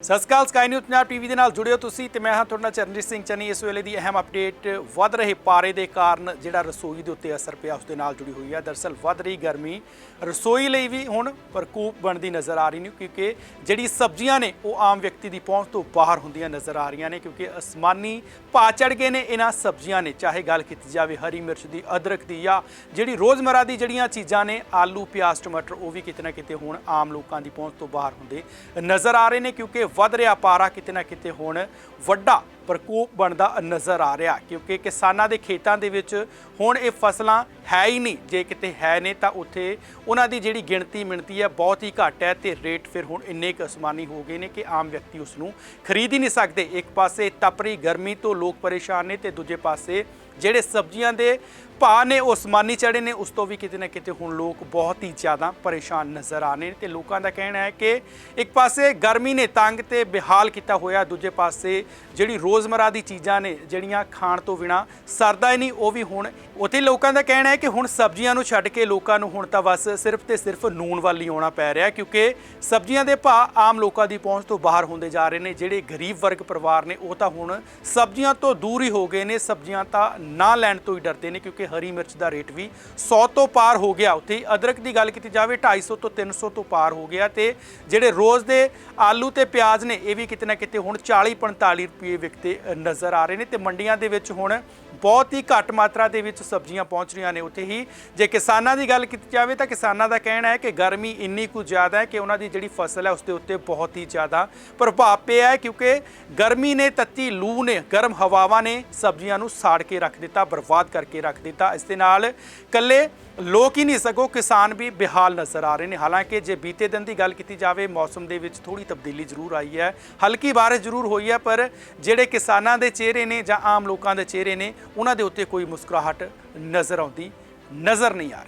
ਸਤਿ ਸ਼੍ਰੀ ਅਕਾਲ ਸਕਾਈ ਨਿਊਜ਼ ਪੰਜਾਬ ਟੀਵੀ ਦੇ ਨਾਲ ਜੁੜਿਓ ਤੁਸੀਂ ਤੇ ਮੈਂ ਹਾਂ ਤੁਹਾਡਾ ਚਰਨਜੀਤ ਸਿੰਘ ਚੰਨੀ। ਇਸ ਵੇਲੇ ਦੀ ਅਹਿਮ ਅਪਡੇਟ ਵੱਧ ਰਹੇ ਪਾਰੇ ਦੇ ਕਾਰਨ ਜਿਹੜਾ ਰਸੋਈ ਦੇ ਉੱਤੇ ਅਸਰ ਪਿਆ, ਉਸ ਦੇ ਨਾਲ ਜੁੜੀ ਹੋਈ ਹੈ। ਦਰਸਲ ਵੱਧ ਰਹੀ ਗਰਮੀ, ਰਸੋਈ ਲਈ ਵੀ ਹੁਣ ਪ੍ਰਕੋਪ ਬਣਦੀ ਨਜ਼ਰ ਆ ਰਹੀ ਨੇ, ਕਿਉਂਕਿ ਜਿਹੜੀ ਸਬਜ਼ੀਆਂ ਨੇ, ਉਹ ਆਮ ਵਿਅਕਤੀ ਦੀ ਪਹੁੰਚ ਤੋਂ ਬਾਹਰ ਹੁੰਦੀਆਂ ਨਜ਼ਰ ਆ ਰਹੀਆਂ ਨੇ, ਕਿਉਂਕਿ ਅਸਮਾਨੀ ਭਾਅ ਚੜ ਗਏ ਨੇ, ਇਹਨਾਂ ਸਬਜ਼ੀਆਂ ਨੇ, ਚਾਹੇ ਗੱਲ ਕੀਤੀ ਜਾਵੇ ਹਰੀ ਮਿਰਚ ਦੀ, ਅਦਰਕ ਦੀ, ਜਾਂ ਜਿਹੜੀ ਰੋਜ਼ਮਰਾ ਦੀ ਜਿਹੜੀਆਂ ਚੀਜ਼ਾਂ ਨੇ, ਆਲੂ, ਪਿਆਜ਼, ਟਮਾਟਰ, ਉਹ ਵੀ ਕਿਤੇ ਨਾ ਕਿਤੇ ਹੁਣ ਆਮ ਲੋਕਾਂ ਦੀ ਪਹੁੰਚ ਤੋਂ ਬਾਹਰ ਹੁੰਦੇ ਨਜ਼ਰ ਆ ਰਹੇ ਨੇ, ਕਿਉਂਕਿ ਵੱਧ ਰਿਹਾ ਪਾਰਾ ਕਿਤੇ ਨਾ ਕਿਤੇ ਹੁਣ ਵੱਡਾ ਪ੍ਰਕੋਪ ਬਣਦਾ ਨਜ਼ਰ ਆ ਰਿਹਾ, ਕਿਉਂਕਿ ਕਿਸਾਨਾਂ ਦੇ ਖੇਤਾਂ ਦੇ ਵਿੱਚ ਹੁਣ ਇਹ ਫਸਲਾਂ ਹੈ ਹੀ ਨਹੀਂ। ਜੇ ਕਿਤੇ ਹੈ ਨੇ ਤਾਂ ਉੱਥੇ ਉਹਨਾਂ ਦੀ ਜਿਹੜੀ ਗਿਣਤੀ ਮਿਣਤੀ ਹੈ ਬਹੁਤ ਹੀ ਘੱਟ ਹੈ ਤੇ ਰੇਟ ਫਿਰ ਹੁਣ ਇੰਨੇ ਕੁ ਅਸਮਾਨੀ ਹੋ ਗਏ ਨੇ ਕਿ ਆਮ ਵਿਅਕਤੀ ਉਸ ਨੂੰ ਖਰੀਦ ਹੀ ਨਹੀਂ ਸਕਦੇ। ਇੱਕ ਪਾਸੇ ਤਪਰੀ ਗਰਮੀ ਤੋਂ ਲੋਕ ਪਰੇਸ਼ਾਨ ਨੇ ਤੇ ਦੂਜੇ ਪਾਸੇ ਜਿਹੜੇ ਸਬਜ਼ੀਆਂ ਦੇ ਭਾਅ ਨੇ, ਉਹ ਅਸਮਾਨੀ ਚੜੇ ਨੇ, ਉਸ ਤੋਂ ਵੀ ਕਿਤੇ ਨਾ ਕਿਤੇ ਹੁਣ ਲੋਕ ਬਹੁਤ ਹੀ ਜ਼ਿਆਦਾ ਪਰੇਸ਼ਾਨ ਨਜ਼ਰ ਆ ਰਹੇ ਨੇ ਤੇ ਲੋਕਾਂ ਦਾ ਕਹਿਣਾ ਹੈ ਕਿ ਇੱਕ ਪਾਸੇ ਗਰਮੀ ਨੇ ਤੰਗ ਤੇ ਬਿਹਾਲ ਕੀਤਾ ਹੋਇਆ, ਦੂਜੇ ਪਾਸੇ ਜਿਹੜੀ ਰੋਜ਼ਮਰਾ ਦੀ ਚੀਜ਼ਾਂ ਨੇ, ਜਿਹੜੀਆਂ ਖਾਣ ਤੋਂ ਬਿਨਾ ਸਰਦਾ ਹੀ ਨਹੀਂ, ਉਹ ਵੀ ਹੁਣ ਉੱਥੇ ਲੋਕਾਂ ਦਾ ਕਹਿਣਾ ਹੈ ਕਿ ਹੁਣ ਸਬਜ਼ੀਆਂ ਨੂੰ ਛੱਡ ਕੇ ਲੋਕਾਂ ਨੂੰ ਹੁਣ ਤਾਂ ਬਸ ਸਿਰਫ ਤੇ ਸਿਰਫ ਨੂਨ ਵੱਲ ਹੀ ਆਉਣਾ ਪੈ ਰਿਹਾ, ਕਿਉਂਕਿ ਸਬਜ਼ੀਆਂ ਦੇ ਭਾਅ ਆਮ ਲੋਕਾਂ ਦੀ ਪਹੁੰਚ ਤੋਂ ਬਾਹਰ ਹੁੰਦੇ ਜਾ ਰਹੇ ਨੇ, ਜਿਹੜੇ ਗਰੀਬ ਵਰਗ ਪਰਿਵਾਰ ਨੇ, ਉਹ ਤਾਂ ਹੁਣ ਸਬਜ਼ੀਆਂ ਤੋਂ ਦੂਰ ਹੀ ਹੋ ਗਏ ਨੇ, ਸਬਜ਼ੀਆਂ ਤਾਂ ਨਾ ਲੈਣ ਤੋਂ ਹੀ ਡਰਦੇ ਨੇ ਕਿਉਂਕਿ ਹਰੀ ਮਿਰਚ ਦਾ ਰੇਟ ਵੀ 100 ਤੋਂ ਪਾਰ ਹੋ ਗਿਆ। ਉੱਥੇ ਹੀ ਅਦਰਕ ਦੀ ਗੱਲ ਕੀਤੀ ਜਾਵੇ 250 ਤੋਂ 300 ਤੋਂ ਪਾਰ ਹੋ ਗਿਆ ਤੇ ਜਿਹੜੇ ਰੋਜ਼ ਦੇ ਆਲੂ ਤੇ ਪਿਆਜ਼ ਨੇ, ਇਹ ਵੀ ਕਿਤੇ ਨਾ ਕਿਤੇ ਹੁਣ 40 45 ਰੁਪਏ ਵਿਕਤੇ ਨਜ਼ਰ ਆ ਰਹੇ ਨੇ ਤੇ ਮੰਡੀਆਂ ਦੇ ਵਿੱਚ ਹੁਣ ਬਹੁਤ ਹੀ ਘੱਟ ਮਾਤਰਾ ਦੇ ਵਿੱਚ ਸਬਜ਼ੀਆਂ ਪਹੁੰਚ ਰਹੀਆਂ ਨੇ। ਉੱਥੇ ਹੀ ਜੇ ਕਿਸਾਨਾਂ ਦੀ ਗੱਲ ਕੀਤੀ ਜਾਵੇ ਤਾਂ ਕਿਸਾਨਾਂ ਦਾ ਕਹਿਣਾ ਹੈ ਕਿ ਗਰਮੀ ਇੰਨੀ ਕੁ ਜ਼ਿਆਦਾ ਹੈ ਕਿ ਉਹਨਾਂ ਦੀ ਜਿਹੜੀ ਫਸਲ ਹੈ, ਉਸ ਦੇ ਉੱਤੇ ਬਹੁਤ ਹੀ ਜ਼ਿਆਦਾ ਪ੍ਰਭਾਵ ਪਿਆ ਹੈ ਕਿਉਂਕਿ ਗਰਮੀ ਨੇ ਤੱਤੀ, ਲੂ ਨੇ, ਗਰਮ ਹਵਾਵਾਂ ਨੇ ਸਬਜ਼ੀਆਂ ਨੂੰ ਸਾੜ ਕੇ ਰੱਖ ਰੱਖ ਦਿੱਤਾ, ਬਰਬਾਦ ਕਰਕੇ ਰੱਖ ਦਿੱਤਾ। ਇਸ ਦੇ ਨਾਲ ਕੱਲੇ ਲੋਕ ਹੀ ਨਹੀਂ, ਸਗੋਂ ਕਿਸਾਨ ਵੀ ਬਿਹਾਲ ਨਜ਼ਰ ਆ ਰਹੇ ਨੇ। ਹਾਲਾਂਕਿ ਜੇ ਬੀਤੇ ਦਿਨ ਦੀ ਗੱਲ ਕੀਤੀ ਜਾਵੇ, ਮੌਸਮ ਦੇ ਵਿੱਚ ਥੋੜੀ ਤਬਦੀਲੀ ਜ਼ਰੂਰ ਆਈ ਹੈ। ਹਲਕੀ ਬਾਰਿਸ਼ ਜ਼ਰੂਰ ਹੋਈ ਹੈ, ਪਰ ਜਿਹੜੇ ਕਿਸਾਨਾਂ ਦੇ ਚਿਹਰੇ ਨੇ ਜਾਂ ਆਮ ਲੋਕਾਂ ਦੇ ਚਿਹਰੇ ਨੇ, ਉਹਨਾਂ ਦੇ ਉੱਤੇ ਕੋਈ ਮੁਸਕਰਾਹਟ ਨਜ਼ਰ ਆਉਂਦੀ ਨਜ਼ਰ ਨਹੀਂ ਆ ਰਹੀ।